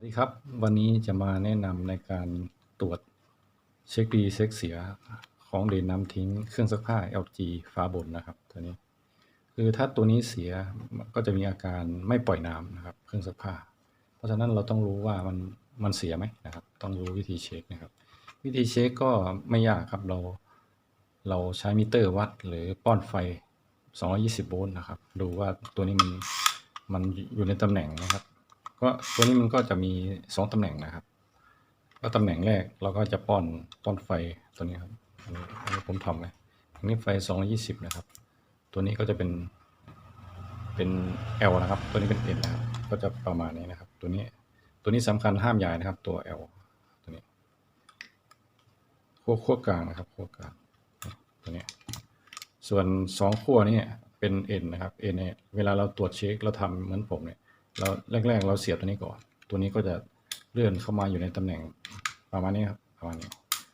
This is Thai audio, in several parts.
สวัสดีครับ วันนี้จะมาแนะนำในการตรวจเช็คดีเช็คเสียของเดนน้ำทิ้งเครื่องซักผ้า LG ฟ้าบนนะครับตัวนี้ คือถ้าตัวนี้เสียก็จะมีอาการไม่ปล่อยน้ำนะครับ เครื่องซักผ้า เพราะฉะนั้นเราต้องรู้ว่ามันมันเสียไหมนะครับ ต้องรู้วิธีเช็คนะครับ วิธีเช็คก็ไม่ยากครับเรา เราใช้มิเตอร์วัด หรือป้อนไฟ 220 โวลต์นะครับ ดูว่าตัวนี้มันมันอยู่ในตำแหน่งนะครับ ก็ตัวนี้มันก็จะมีสองตำแหน่งนะครับก็ตำแหน่งแรกเราก็จะป้อนป้อนไฟตัวนี้ครับอันนี้อันนี้ผมทำไว้อันนี้ไฟ220 นะครับ ตัวนี้ก็จะเป็นเป็น L นะครับ ตัวนี้เป็น N นะครับ ก็จะประมาณนี้นะครับ ตัวนี้ตัวนี้สำคัญห้ามย้ายนะครับ ตัว L ตัวนี้ขั้วขั้วกลางนะครับขั้วกลางตัวนี้ส่วนสองขั้วนี่เป็น N นะครับ N เนี่ยเวลาเราตรวจเช็คเราทำเหมือนผมเนี่ย เราแรกๆ เราเสียบตัวนี้ก่อน ตัวนี้ก็จะเลื่อนเข้ามาอยู่ในตำแหน่งประมาณนี้ครับประมาณนี้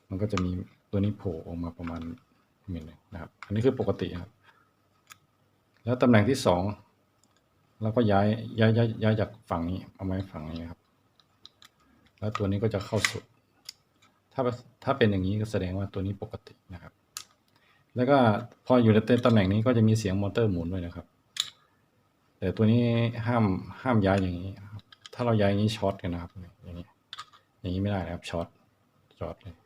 มันก็จะมีตัวนี้โผล่ออกมาประมาณมิลหนึงนะครับ อันนี้คือปกติครับ แล้วตำแหน่งที่สองเราก็ย้ายย้ายย้ายย้ายจากฝั่งนี้เอามาไว้ฝั่งนี้ครับ แล้วตัวนี้ก็จะเข้าสุด ถ้าถ้าเป็นอย่างนี้ก็แสดงว่าตัวนี้ปกตินะครับ แล้วก็พออยู่ในตำแหน่งนี้ก็จะมีเสียงมอเตอร์หมุนด้วยนะครับ แต่ตัวนี้ห้ามห้ามย้ายอย่างนี้ ถ้าเราย้ายอย่างนี้ช็อตกันนะครับ อย่างนี้ อย่างนี้ไม่ได้นะครับช็อตช็อตเลย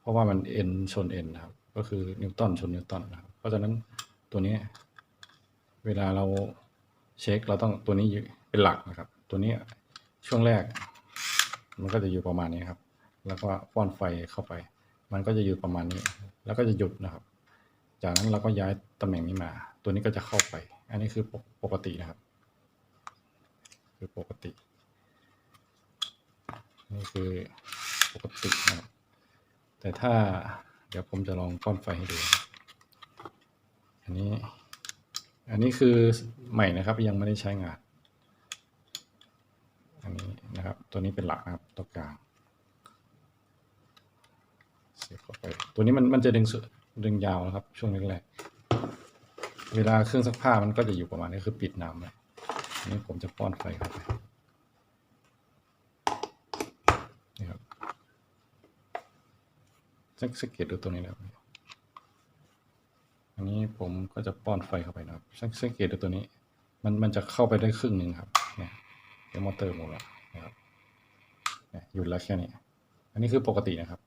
เพราะว่ามันเอ็นชนเอ็นนะครับ ก็คือนิวตันชนนิวตันนะครับ เพราะฉะนั้นตัวนี้ เวลาเราเช็คเราต้องตัวนี้เป็นหลักนะครับ ตัวนี้ช่วงแรก มันก็จะอยู่ประมาณนี้ครับ แล้วก็ป้อนไฟเข้าไป มันก็จะอยู่ประมาณนี้ แล้วก็จะหยุดนะครับ จากนั้นเราก็ย้ายตำแหน่งนี้มา ตัวนี้ก็จะเข้าไป อันนี้คือปกปกตินะครับ คือปกติ นี่คือปกตินะครับแต่ถ้าเดี๋ยวผมจะลองป้อนไฟให้ดู อันนี้ อันนี้คือใหม่นะครับยังไม่ได้ใช้งาน อันนี้นะครับ ตัวนี้เป็นหลักนะครับตัวกลางเสียบเข้าไป ตัวนี้มันมันจะดึงสุดดึงยาวนะครับ ช่วงแรกๆ เวลาเครื่องซักผ้ามันก็จะอยู่ประมาณนี้คือปิดน้ำเลยอันนี้ผมจะป้อนไฟเข้าไปนี่ครับสังสังเกตดูตัวนี้นะครับอันนี้ผมก็จะป้อนไฟเข้าไปนะครับสังสังเกตดูตัวนี้ มันมันจะเข้าไปได้ครึ่งหนึ่งครับเนี่ยเดี๋ยวมอเตอร์หมดแล้วนะครับเนี่ยหยุดแล้วแค่นี้ อันนี้คือปกตินะครับ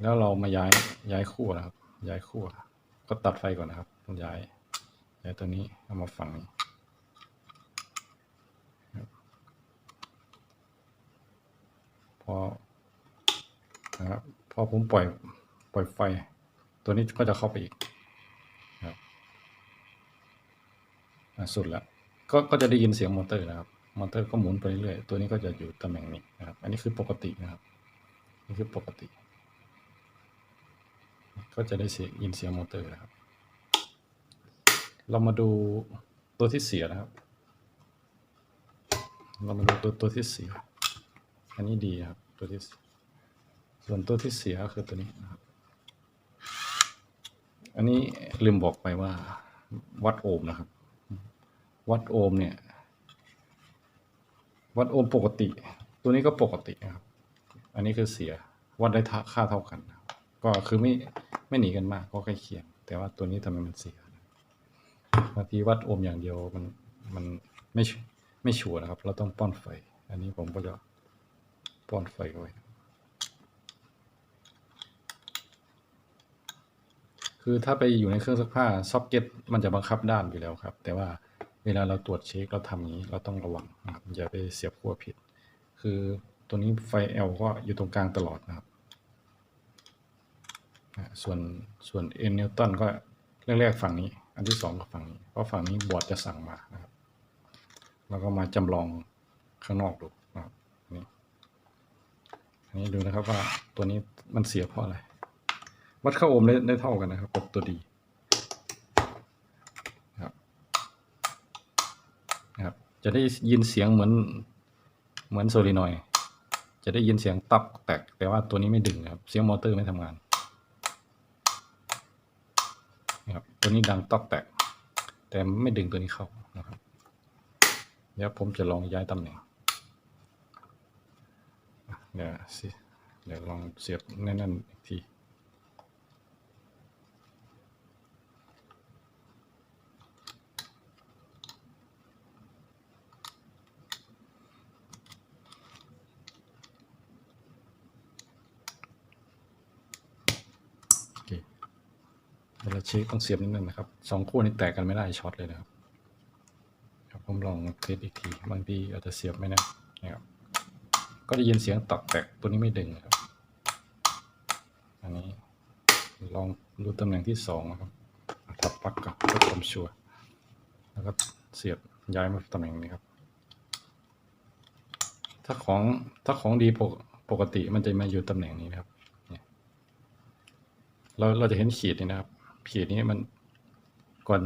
แล้วเรามาย้ายย้ายขั้วนะครับ ย้ายขั้ว ก็ตัดไฟก่อนนะครับย้ายย้ายตัวนี้เอามาฝั่งนี้พอนะครับพอผมปล่อยปล่อยไฟ ตัวนี้ก็จะเข้าไปอีกครับสุดล้วก็ก็จะได้ยินเสียงมอเตอร์นะครับมอเตอร์ก็หมุนไปเรื่อยๆตัวนี้ก็จะอยู่ตำแหน่งนี้นะครับ อันนี้คือปกตินะครับ นี่คือปกติ ก็จะได้เสียงยินเสียงมอเตอร์นะครับ เรามาดูตัวที่เสียนะครับ เรามาดูตัวตัวที่เสีย อันนี้ดีครับตัวที่ส่วนตัวที่เสียคือตัวนี้นะครับ อันนี้ลืมบอกไปว่าวัดโอห์มนะครับ วัดโอห์มเนี่ย วัดโอห์มปกติ ตัวนี้ก็ปกตินะครับ อันนี้คือเสียวัดได้ค่าเท่ากันนะ ก็คือไม่ไม่หนีกันมากก็ใกล้เคียง แต่ว่าตัวนี้ทำไมมันเสียบางทีวัดโอห์มอย่างเดียวมันมันไม่ไม่ชัวร์นะครับ เราต้องป้อนไฟ อันนี้ผมก็จะป้อนไฟเข้คือถ้าไปอยู่ในเครื่องซักผ้าซ็อกเก็ตมันจะบังคับด้านอยู่แล้วครับ แต่ว่าเวลาเราตรวจเช็คเราทำอย่างนี้เราต้องระวังนะครับอย่าไปเสียบขั้วผิด คือตัวนี้ไฟ L ก็อยู่ตรงกลางตลอดนะครับ ส่วนส่วนเอ็นนิวตันก็แรกๆฝั่งนี้ อันที่สองก็ฝั่งนี้ เพราะฝั่งนี้บอร์ดจะสั่งมานะครับ แล้วก็มาจำลองข้างนอกดูนะครับนี่อันนี้ดูนะครับว่าตัวนี้มันเสียเพราะอะไร วัดค่าโอห์มได้ได้เท่ากันนะครับกับตัวดีนะครับนะครับ จะได้ยินเสียงเหมือนเหมือนโซลินอยจะได้ยินเสียงตับแตก แต่ว่าตัวนี้ไม่ดึงครับ เสียงมอเตอร์ไม่ทำงาน ตัวนี้ดังตอกแตก แต่ไม่ดึงตัวนี้เข้านะครับ เดี๋ยวผมจะลองย้ายตำแหน่งเดี๋ยวสิเดี๋ยวลองเสียบแน่นๆอีกที เช็คต้องเสียบนิดนึงนะครับสองคู่นี้แตกกันไม่ได้ช็อตเลยนะครับครับผมลองเทสอีกทีบางทีอาจจะเสียบไม่แน่นะครับก็ได้ยินเสียงตอกแตกตัวนี้ไม่ดึงนะครับ อันนี้ลองดูตำแหน่งที่สองนะครับทับปลั๊กกับเพื่อความชัวร์แล้วก็เสียบย้ายมาตำแหน่งนี้ครับ ถ้าของถ้าของดีปกปกติมันจะมาอยู่ตำแหน่งนี้นะครับเนี่ยเราเราจะเห็นขีดนี่นะครับ ขีดนี้มันก่อน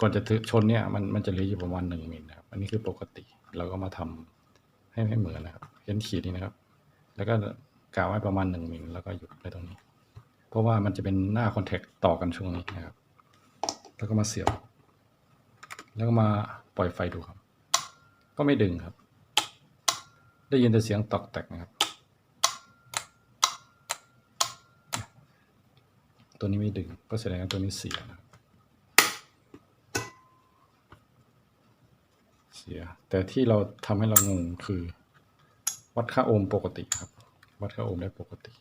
ก่อนจะถึงชนเนี่ยมันมันจะเหลืออยู่ประมาณหนึ่งมิลนะครับ อันนี้คือปกติเราก็มาทำให้ให้เหมือนนะครับเห็นขีดนี้นะครับ แล้วก็กาวไว้ประมาณหนึ่งมิลแล้วก็หยุดไว้ตรงนี้ เพราะว่ามันจะเป็นหน้าคอนแทคต่อกันช่วงนี้นะครับ แล้วก็มาเสียบ แล้วก็มาปล่อยไฟดูครับ ก็ไม่ดึงครับ ได้ยินแต่เสียงตอกแตกนะครับ ตัวนี้ไม่ดึง ก็แสดงว่าตัวนี้เสียนะเสีย แต่ที่เราทำให้เรางงคือ วัดค่าโอห์มปกติครับ วัดค่าโอห์มได้ปกติ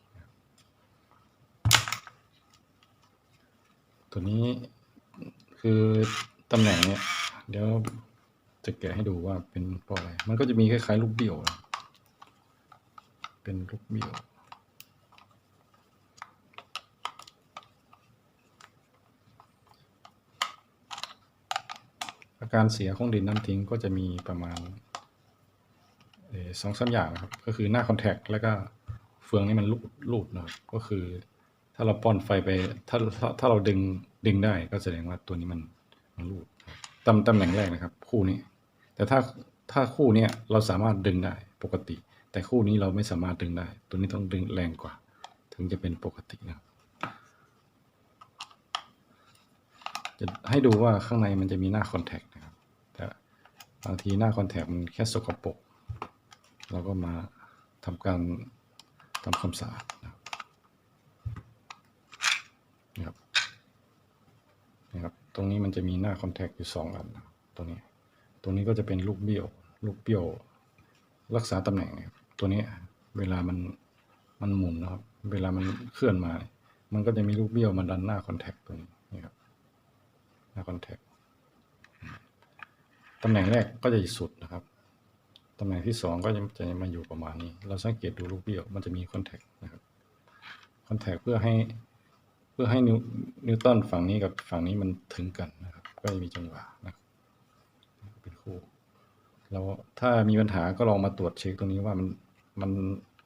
ตัวนี้คือตำแหน่งเนี้ยเดี๋ยวจะแกะให้ดูว่าเป็นเพราะอะไร มันก็จะมีคล้ายๆลูกเบี้ยว เป็นลูกเบี้ยว การเสียของดินน้ำทิ้งก็จะมีประมาณสองสามอย่างนะครับ ก็คือหน้าคอนแทคแล้วก็เฟืองนี่มันรูดนะครับ ก็คือถ้าเราป้อนไฟไปถ้าถ้าถ้าเราดึงดึงได้ก็แสดงว่าตัวนี้มันมันรูดครับตำตำแหน่งแรกนะครับ คู่นี้ แต่ถ้าถ้าคู่เนี้ยเราสามารถดึงได้ปกติ แต่คู่นี้เราไม่สามารถดึงได้ ตัวนี้ต้องดึงแรงกว่า ถึงจะเป็นปกตินะครับจะให้ดูว่าข้างในมันจะมีหน้าคอนแทค บางทีหน้าคอนแทคมันแค่สกปรกเราก็มาทำการทำความสะอาดนะครับนะครับ ตรงนี้มันจะมีหน้าคอนแทคอยู่สองอันนะตรงนี้ ตรงนี้ก็จะเป็นลูกเบี้ยว ลูกเบี้ยว รักษาตำแหน่งนะครับตัวนี้เวลามันมันหมุนนะครับ เวลามันเคลื่อนมา มันก็จะมีลูกเบี้ยวมาดันหน้าคอนแทคตัวนี้นะครับหน้าคอนแทค ตำแหน่งแรกก็จะสุดนะครับ ตำแหน่งที่สองก็จะจะมาอยู่ประมาณนี้ เราสังเกตดูลูกเบี้ยวมันจะมีคอนแทคนะครับ คอนแทคเพื่อให้เพื่อให้นิวนิวตันฝั่งนี้กับฝั่งนี้มันถึงกันนะครับ ก็จะมีจังหวะนะครับเป็นคู่แล้วถ้ามีปัญหาก็ลองมาตรวจเช็คตรงนี้ว่ามันมัน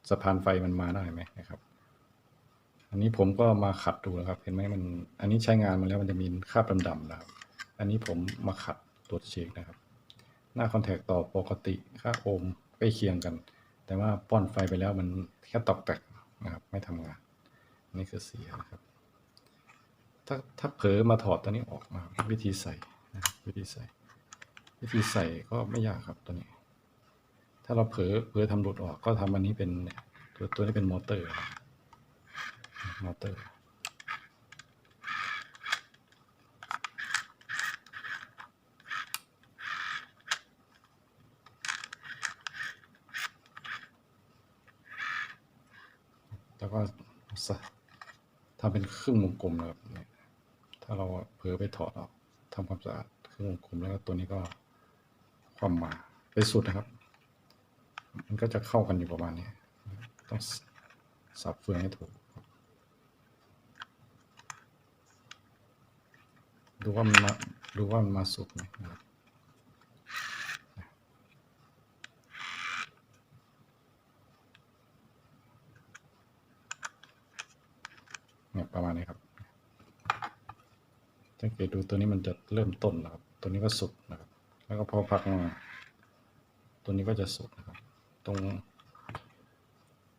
สะพานไฟมันมาได้ไหมนะครับ อันนี้ผมก็มาขัดดูนะครับ เห็นไหมมัน อันนี้ใช้งานมาแล้วมันจะมีคราบดำๆนะครับ อันนี้ผมมาขัดตรวจเช็คนะครับ หน้าคอนแทคต่อปกติค่าโอห์มใกล้เคียงกัน แต่ว่าป้อนไฟไปแล้วมันแค่ตอกแตกนะครับไม่ทำงาน นี่คือเสียนะครับ ถ้าถ้าเผลอมาถอดตัวนี้ออกนะครับวิธีใส่นะวิธีใส่ วิธีใส่ก็ไม่ยากครับตัวนี้ ถ้าเราเผลอเผลอทำหลุดออกก็ทำอันนี้เป็นตัวตัวนี้เป็นมอเตอร์ครับมอเตอร์ แล้วก็ทำเป็นครึ่งวงกลมนะครับเนี่ยถ้าเราเผลอไปถอดออกทำความสะอาดครึ่งวงกลมแล้วตัวนี้ก็ความมาไปสุดนะครับ มันก็จะเข้ากันอยู่ประมาณนี้ ต้องสับเฟืองให้ถูก ดูว่ามันมาดูว่ามันมาสุดไหมครับ เนี่ยประมาณนี้ครับสังเกตดูตัวนี้มันจะเริ่มต้นนะครับ ตัวนี้ก็สุดนะครับ แล้วก็พอพักมาตัวนี้ก็จะสุดนะครับ ตรง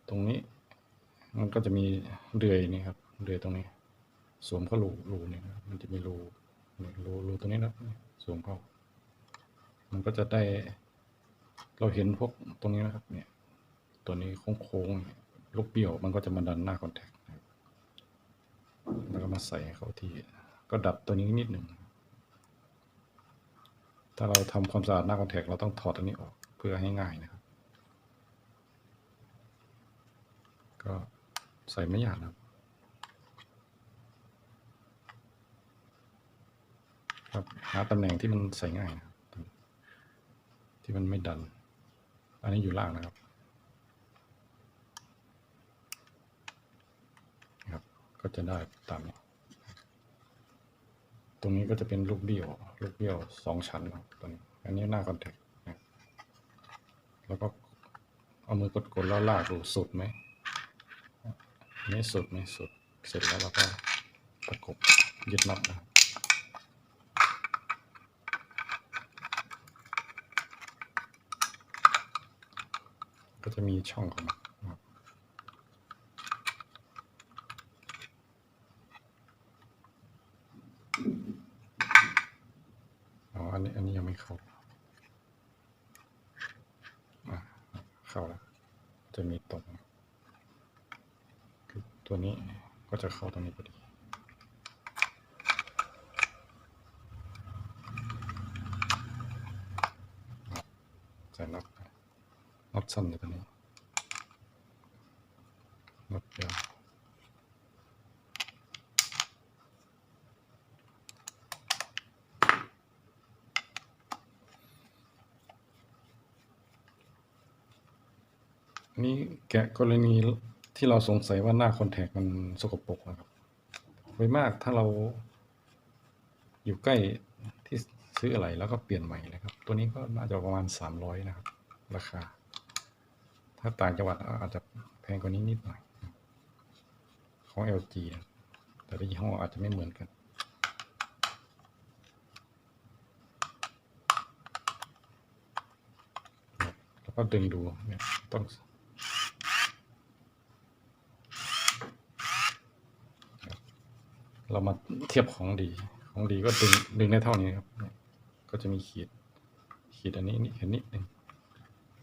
ตรงนี้ มันก็จะมีเดือยนี่ครับ เดือยตรงนี้ สวมเข้ารูรูนี่นะมันจะมีรูรูรูตรงนี้นะสวมเข้า มันก็จะได้ เราเห็นพวกตรงนี้นะครับ เนี่ย ตัวนี้โค้งๆลูกเบี้ยวมันก็จะมาดันหน้าคอนแทคนะครับแล้วก็ มาใส่เข้าที่ ก็ดัดตัวนี้นิดหนึ่ง ถ้าเราทำความสะอาดหน้าคอนแทคเราต้องถอดอันนี้ออกเพื่อให้ง่ายนะครับ ก็ใส่ไม่ยากนะครับครับหาตำแหน่งที่มันใส่ง่ายนะครับที่มันไม่ดัน อันนี้อยู่ล่างนะครับครับ ก็จะได้ตามนี้ ตรงนี้ก็จะเป็นลูกเบี้ยว ลูกเบี้ยวสองชั้นครับตัวนี้ อันนี้หน้าคอนแทคแล้วก็เอามือกดๆแล้วลากดูสุดไหมนนี้สุดไหมสุด เสร็จแล้วเราก็ประกบยึดน็อตนะก็จะมีช่องของมันนะครับอ๋อ อันนี้ อันนี้ยังไม่เข้าอะเข้าแล้ว จะมีตรงคือตัวนี้ก็ จะเข้าตรงนี้พอดีใส่น็อตไปน็อตสั้นอยู่ตรงนี้น็อตยาวอันนี้แกะกรณี ที่เราสงสัยว่าหน้าคอนแทคมันสกปรกนะครับโดยมากถ้าเราอยู่ใกล้ที่ซื้ออะไรแล้วก็เปลี่ยนใหม่นะครับ ตัวนี้ก็น่าจะประมาณ 300 นะครับ ราคา ถ้าต่างจังหวัดอาจจะแพงกว่านี้นิดหน่อย ของ LG นะแต่ละยี่ห้ออาจจะไม่เหมือนกัน แล้วก็ดึงดูเนี่ยต้อง เรามาเทียบของดี ของดีก็ดึงดึงได้เท่านี้ครับ ก็จะมีขีด ขีดอันนี้นี่เห็นนิดนึง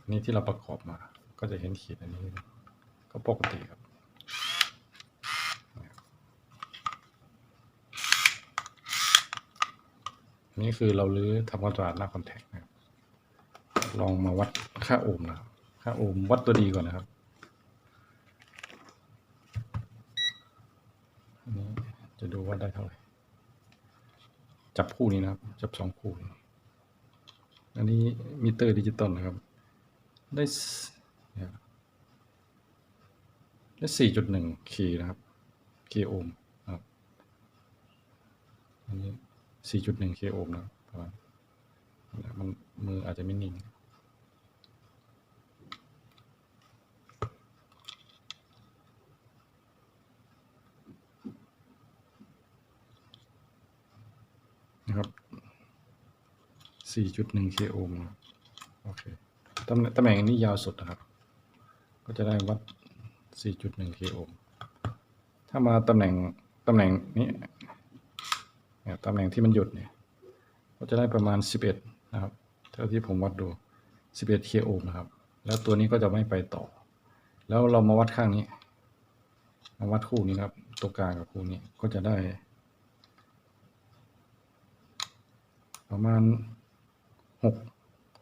อันนี่ที่เราประกอบมา ก็จะเห็นขีดอันนี้ ก็ปกติครับอันนี้คือเราลื้อทำความสะอาดหน้าคอนแทคนะครับลองมาวัดค่าโอห์มนะครับ ค่าโอห์มวัดตัวดีก่อนนะครับ อันนี้ จะดูว่าได้เท่าไหร่ จับคู่นี้นะครับ จับสองคู่นี้อันนี้มิเตอร์ดิจิตอลนะครับ ได้ได้สี่จุดหนึ่งคีนะครับคีโอห์มนะครับ อันนี้สี่จุดหนึ่งคีโอห์มนะครับมันมืออาจจะไม่นิ่ง นะครับ 4.1 k โอห์มนะครับโอเคตำตำแหน่งนี้ยาวสุดนะครับ ก็จะได้วัด 4.1 k โอห์มถ้ามาตำแหน่งตำแหน่งนี้ตำแหน่งที่มันหยุดเนี่ย ก็จะได้ประมาณ 11 นะครับ เท่าที่ผมวัดดู 11 k โอห์มนะครับ แล้วตัวนี้ก็จะไม่ไปต่อ แล้วเรามาวัดข้างนี้มาวัดคู่นี้ครับ ตัวกลางกับคู่นี้ก็จะได้ ประมาณ หก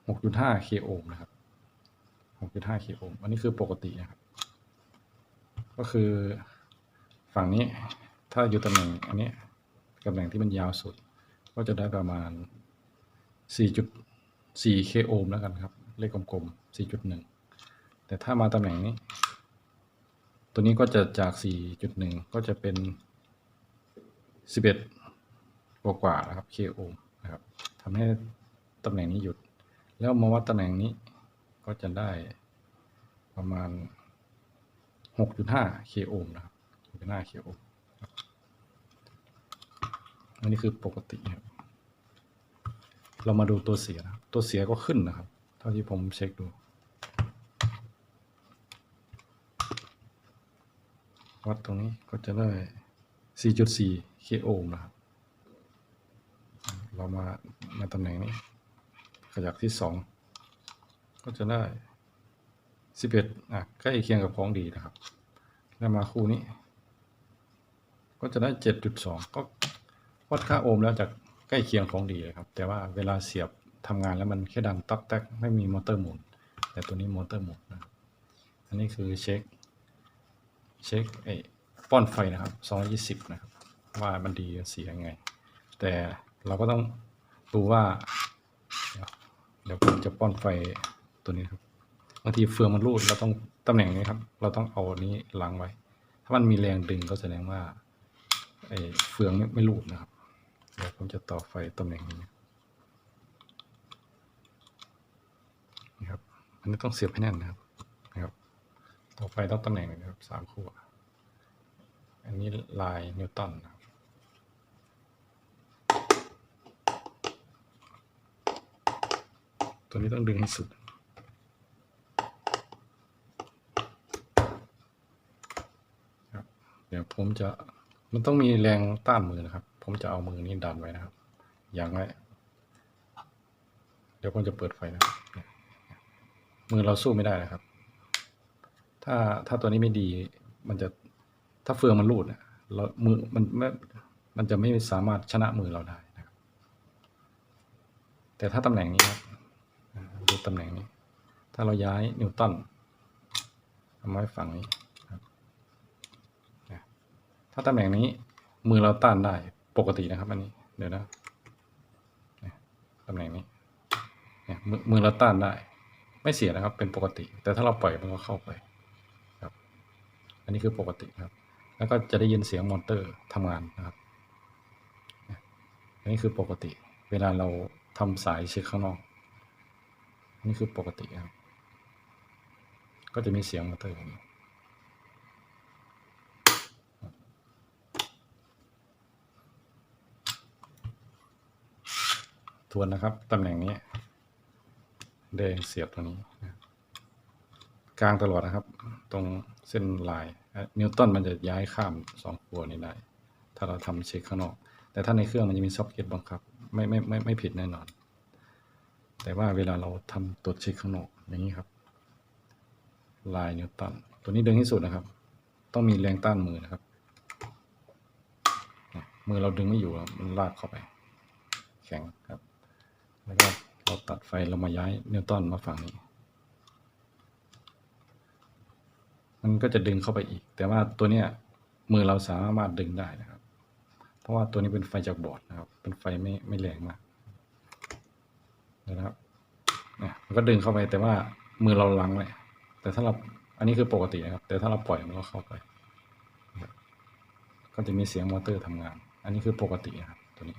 หกจุดห้าเคโอห์มนะครับหกจุดห้าเคโอห์มอันนี้คือปกตินะครับ ก็คือฝั่งนี้ถ้าอยู่ตำแหน่งอันนี้ตำแหน่งที่มันยาวสุด ก็จะได้ประมาณสี่จุดสี่เคโอห์มแล้วกันครับ เลขกลมๆสี่จุดหนึ่งแต่ถ้ามาตำแหน่งนี้ ตัวนี้ก็จะจากสี่จุดหนึ่งก็จะเป็นสิบเอ็ดกว่าๆนะครับเคโอห์มนะครับทำให้ ตำแหน่งนี้หยุด แล้วมาวัดตำแหน่งนี้ก็จะได้ประมาณ 6.5 k โอห์มนะครับ6.5 k โอห์มอันนี้คือปกติครับเรามาดูตัวเสียนะตัวเสียก็ขึ้นนะครับ เท่าที่ผมเช็คดูวัดตรงนี้ก็จะได้ 4.4 k โอห์มนะครับ เรามาในตำแหน่งนี้ ขยักที่สองก็จะได้สิบเอ็ดอะใกล้เคียงกับของดีนะครับ แล้วมาคู่นี้ ก็จะได้เจ็ดจุดสองก็วัดค่าโอห์มแล้วจะใกล้เคียงของดีเลยครับ แต่ว่าเวลาเสียบทำงานแล้วมันแค่ดังตักแตกไม่มีมอเตอร์หมุน แต่ตัวนี้มอเตอร์หมุนนะอันนี้คือเช็คเช็คไอ้ป้อนไฟนะครับสองยี่สิบนะครับ ว่ามันดีเสียยังไง แต่เราก็ต้องดูว่า เดี๋ยวผมจะป้อนไฟตัวนี้ครับบางทีเฟืองมันรูดเราต้องตำแหน่งนี้ครับ เราต้องเอาอันนี้ล้างไว้ ถ้ามันมีแรงดึงก็แสดงว่าไอ้เฟืองไม่ไม่รูดนะครับเดี๋ยวผมจะต่อไฟตำแหน่งนี้นี่ครับอันนี้ต้องเสียบให้แน่นนะครับนะครับ ต่อไฟต้องตำแหน่งนี้นะครับสามขั้วอันนี้ลายนิวตันนะครับ ตัวนี้ต้องดึงให้สุด เดี๋ยวผมจะ มันต้องมีแรงต้านมือนะครับ ผมจะเอามือนี้ดันไว้นะครับ อย่างไว้ เดี๋ยวผมจะเปิดไฟนะ มือเราสู้ไม่ได้นะครับ ถ้าถ้าตัวนี้ไม่ดี มันจะ ถ้าเฟืองมันรูดเนี่ยเรามือมันไม่ มันจะไม่สามารถชนะมือเราได้นะครับ แต่ถ้าตำแหน่งนี้ครับ ตำแหน่งนี้ ถ้าเราย้ายนิวตันเอาไว้ฝั่งนี้ถ้าตำแหน่งนี้มือเราต้านได้ปกตินะครับ อันนี้เดี๋ยวนะตำแหน่งนี้เนี่ยมือมือเราต้านได้ ไม่เสียนะครับ เป็นปกติ แต่ถ้าเราปล่อยมันก็เข้าไปครับ อันนี้คือปกติครับ แล้วก็จะได้ยินเสียงมอเตอร์ทำงานนะครับอันนี้คือปกติ เวลาเราทำสายเช็คข้างนอก นี่คือปกติครับ ก็จะมีเสียงมอเตอร์อย่างนี้ทวนนะครับตำแหน่งนี้แดงเสียบตรงนี้กลางตลอดนะครับ ตรงเส้นลายนิวตันมันจะย้ายข้ามสองตัวนี้ได้ ถ้าเราทำเช็คข้างนอก แต่ถ้าในเครื่องมันจะมีซ็อกเก็ตบังคับ ไม่ไม่ไม่ไม่ผิดแน่นอน แต่ว่าเวลาเราทำตรวจเช็คข้างนอกอย่างนี้ครับลายนิวตันตัวนี้ดึงที่สุดนะครับ ต้องมีแรงต้านมือนะครับ มือเราดึงไม่อยู่มันลากเข้าไป แข็งครับ แล้วก็เราตัดไฟเรามาย้ายนิวตันมาฝั่งนี้ มันก็จะดึงเข้าไปอีก แต่ว่าตัวเนี้ยมือเราสามารถดึงได้นะครับ เพราะว่าตัวนี้เป็นไฟจากบอร์ดนะครับ เป็นไฟไม่ไม่แรงมาก นะครับเนี่ยมันก็ดึงเข้าไปแต่ว่ามือเราลังเลยแต่ถ้าเราอันนี้คือปกตินะครับ แต่ถ้าเราปล่อยมันก็เข้าไป ก็จะมีเสียงมอเตอร์ทำงาน อันนี้คือปกตินะครับตัวนี้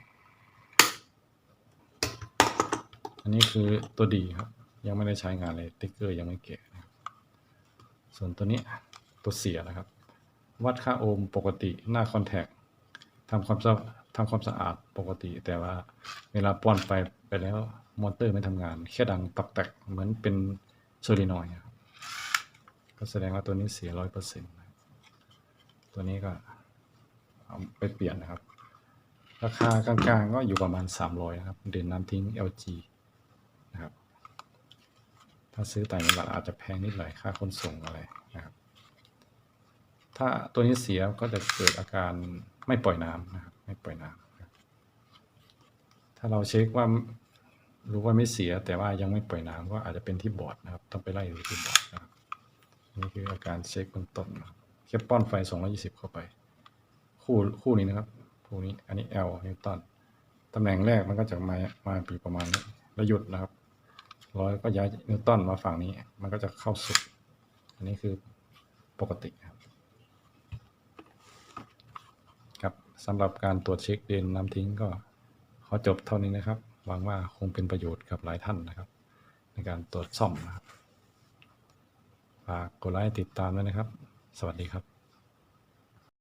อันนี้คือตัวดีครับ ยังไม่ได้ใช้งานเลยติ๊กเกอร์ยังไม่เกะนะครับส่วนตัวนี้ตัวเสียนะครับ วัดค่าโอห์มปกติหน้าคอนแทคทำความสะทำความสะอาดปกติ แต่ว่าเวลาป้อนไฟไปแล้ว มอเตอร์ไม่ทำงาน แค่ดังตักแตกเหมือนเป็นโซลินอยครับก็แสดงว่าตัวนี้เสียร้อยเปอร์เซ็นต์ตัวนี้ก็เอาไปเปลี่ยนนะครับ ราคากลางๆก็อยู่ประมาณสามร้อยนะครับ เด่นน้ำทิ้ง LG นะครับ ถ้าซื้อต่างจังหวัดอาจจะแพงนิดหน่อยค่าขนส่งอะไรนะครับ ถ้าตัวนี้เสียก็จะเกิดอาการไม่ปล่อยน้ำนะครับ ไม่ปล่อยน้ำถ้าเราเช็คว่า รู้ว่าไม่เสียแต่ว่ายังไม่ปล่อยน้ำก็อาจจะเป็นที่บอร์ดนะครับ ต้องไปไล่ดูที่บอร์ดนะครับนี่คืออาการเช็คเบื้องต้นนะครับแค่ป้อนไฟ 220 เข้าไป คู่คู่นี้นะครับ คู่นี้อันนี้ L นิวตันตำแหน่งแรกมันก็จะมามาปีประมาณนี้แล้วหยุดนะครับร้อยก็ย้ายนิวตันมาฝั่งนี้ มันก็จะเข้าสุด อันนี้คือปกติครับครับสำหรับการตรวจเช็คเดนน้ำทิ้งก็ขอจบเท่านี้นะครับ หวังว่าคงเป็นประโยชน์กับหลายท่านนะครับ ในการตรวจซ่อมนะครับฝากกดไลค์ติดตามด้วยนะครับ สวัสดีครับ